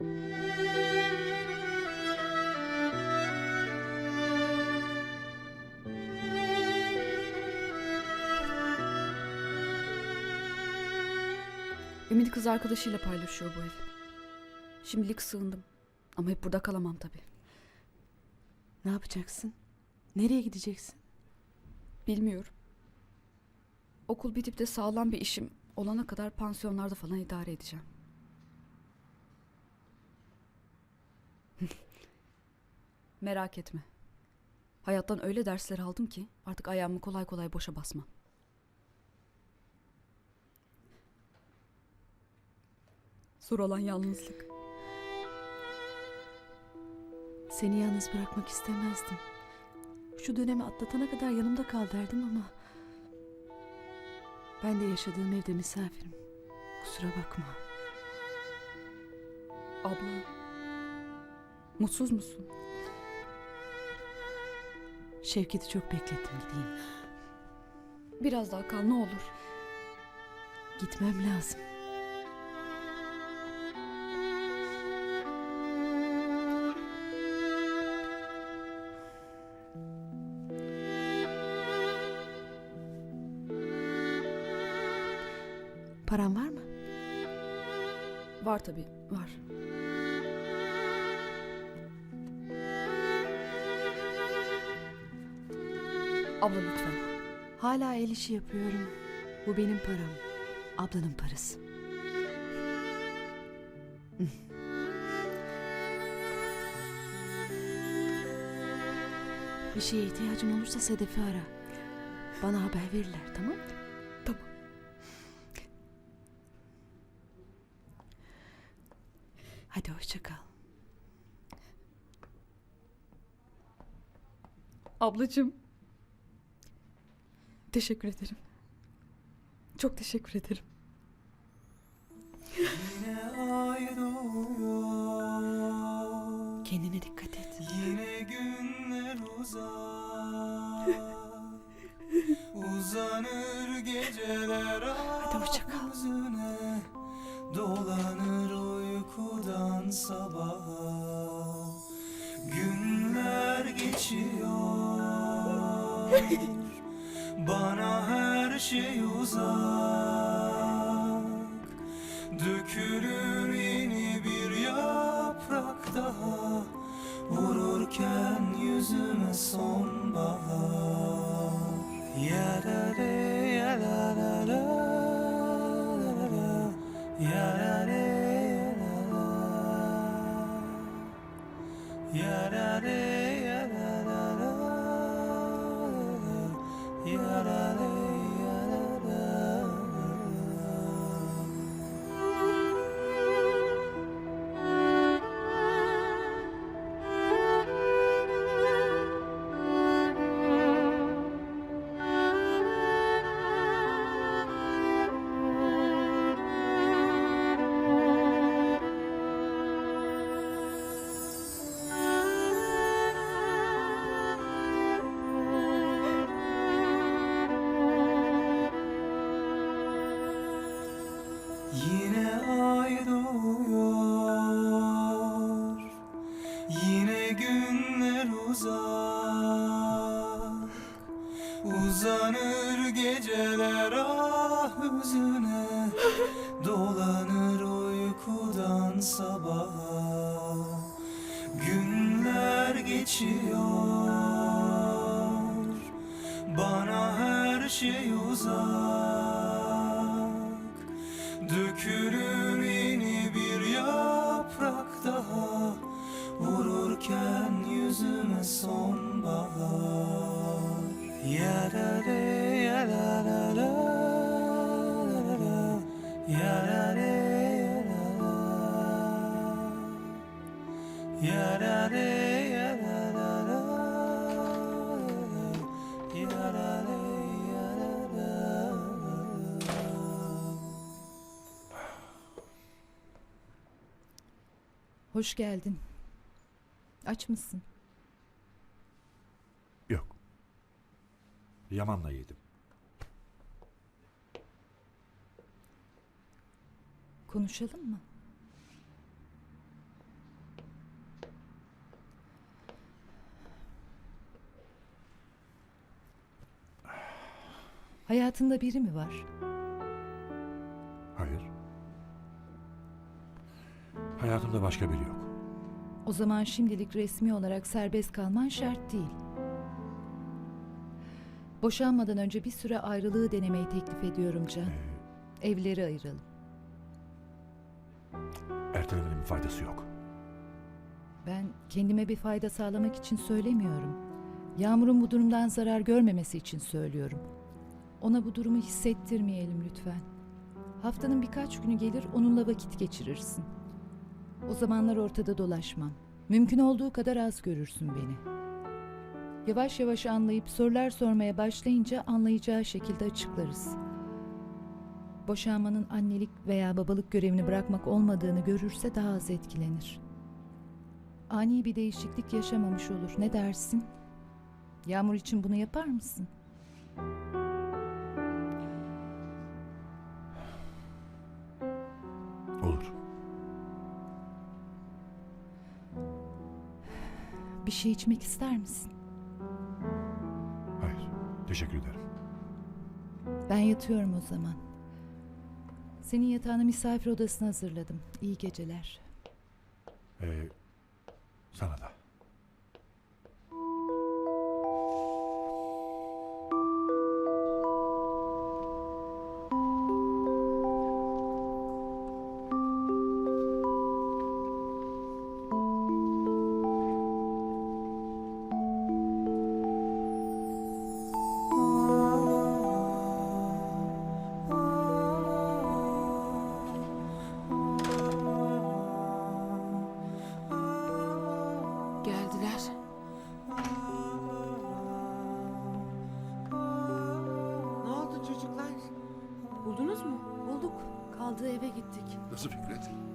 Ümit kız arkadaşıyla paylaşıyor bu evi. Şimdilik sığındım. Ama hep burada kalamam tabii. Ne yapacaksın? Nereye gideceksin? Bilmiyorum. Okul bitip de sağlam bir işim olana kadar pansiyonlarda falan idare edeceğim. Merak etme. Hayattan öyle dersler aldım ki artık ayağımı kolay kolay boşa basmam. Zor olan yalnızlık. Seni yalnız bırakmak istemezdim. Şu dönemi atlatana kadar yanımda kal derdim ama... Ben de yaşadığım evde misafirim. Kusura bakma. Abla. Mutsuz musun? Şevket'i çok beklettim gideyim. Biraz daha kal ne olur. Gitmem lazım. Paran var mı? Var tabii var. Abla lütfen. Hala el işi yapıyorum. Bu benim param. Ablanın parası. Bir şeye ihtiyacın olursa Sedef'i ara. Bana haber verirler tamam mı? Tamam. Hadi hoşça kal. Ablacığım. Teşekkür ederim. Çok teşekkür ederim. Kendine dikkat et. Yine günler uzar Uzanır geceler Hadi hoşça kal. Dolanır uykudan sabaha Günler geçiyor Bana her şey uzak Ya la la ya Uzanır geceler ah hüzüne. Dolanır uykudan sabaha. Günler geçiyor. Bana her şey uzak Hoş geldin. Aç mısın? Yok. Yaman'la yedim. Konuşalım mı? Hayatında biri mi var? Hayır. Hayatımda başka biri yok. O zaman şimdilik resmi olarak serbest kalman şart değil. Boşanmadan önce bir süre ayrılığı denemeyi teklif ediyorum Can. Ee, Evleri ayıralım. ertelemenin bir faydası yok. Ben kendime bir fayda sağlamak için söylemiyorum. Yağmur'un bu durumdan zarar görmemesi için söylüyorum. Ona bu durumu hissettirmeyelim lütfen. Haftanın birkaç günü gelir onunla vakit geçirirsin. O zamanlar ortada dolaşmam. Mümkün olduğu kadar az görürsün beni. Yavaş yavaş anlayıp sorular sormaya başlayınca anlayacağı şekilde açıklarız. Boşanmanın annelik veya babalık görevini bırakmak olmadığını görürse daha az etkilenir. Ani bir değişiklik yaşamamış olur. Ne dersin? Yağmur için bunu yapar mısın? Bir şey içmek ister misin? Hayır. Teşekkür ederim. Ben yatıyorum o zaman. Senin yatağını misafir odasına hazırladım. İyi geceler. Ee, sana da.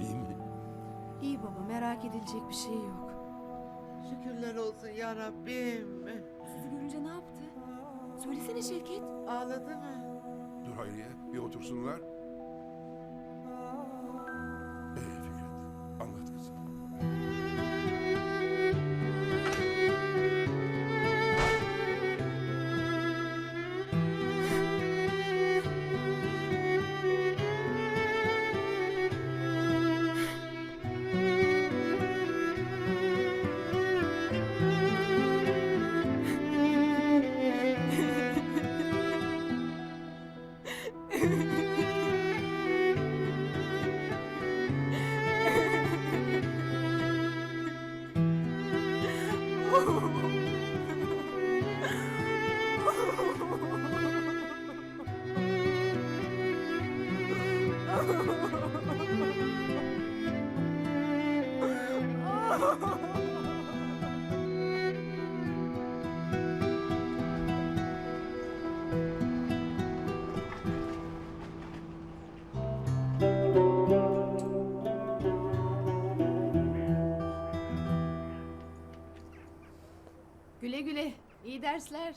İyi mi? İyi baba merak edilecek bir şey yok. Şükürler olsun ya Rabbim. Sizi görünce ne yaptı? Söylesene Şevket. Ağladı mı? Dur Hayriye, bir otursunlar. Güle güle. İyi dersler.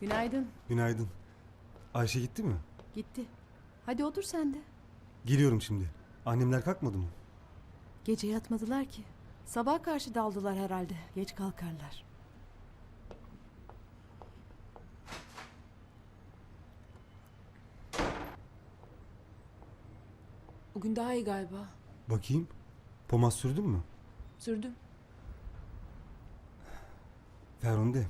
Günaydın. Günaydın. Ayşe gitti mi? Gitti. Hadi otur sen de. Geliyorum şimdi. Annemler kalkmadı mı? Gece yatmadılar ki. Sabah karşı daldılar herhalde. Geç kalkarlar. Bugün daha iyi galiba. Bakayım. Pomas sürdün mü? Sürdüm. Ferhunde.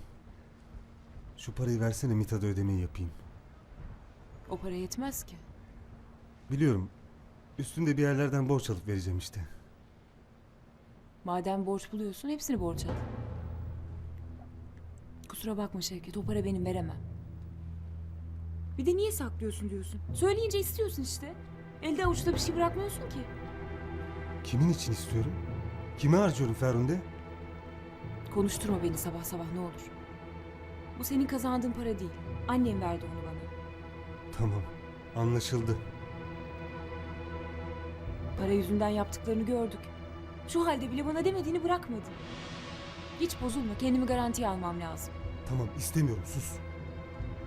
Şu parayı versene Mithat'a ödemeyi yapayım. O para yetmez ki. Biliyorum. Üstünde bir yerlerden borç alıp vereceğim işte. Madem borç buluyorsun hepsini borç al. Kusura bakma Şevket o para benim veremem. Bir de niye saklıyorsun diyorsun. Söyleyince istiyorsun işte. Elde avuçta bir şey bırakmıyorsun ki. Kimin için istiyorum? Kime harcıyorum Ferhunde? Konuşturma beni sabah sabah ne olur. Bu senin kazandığın para değil. Annem verdi onu bana. Tamam. Anlaşıldı. Para yüzünden yaptıklarını gördük. Şu halde bile bana demediğini bırakmadı. Hiç bozulma kendimi garantiye almam lazım. Tamam istemiyorum sus.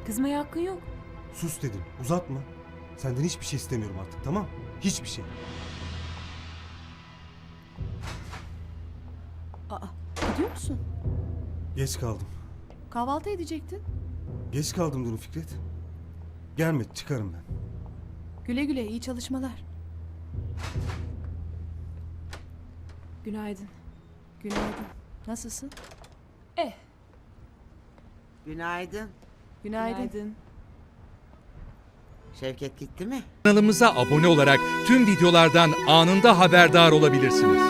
Kızmaya hakkın yok. Sus dedim. Uzatma. Senden hiçbir şey istemiyorum artık tamam? Hiçbir şey. Aa, gidiyor musun? Geç kaldım. Kahvaltı edecektin. Geç kaldım Duru Fikret. Gelme çıkarım ben. Güle güle, iyi çalışmalar. Günaydın. Günaydın. Nasılsın? Eh. Günaydın. Günaydın. Şevket gitti mi? Kanalımıza abone olarak tüm videolardan anında haberdar olabilirsiniz.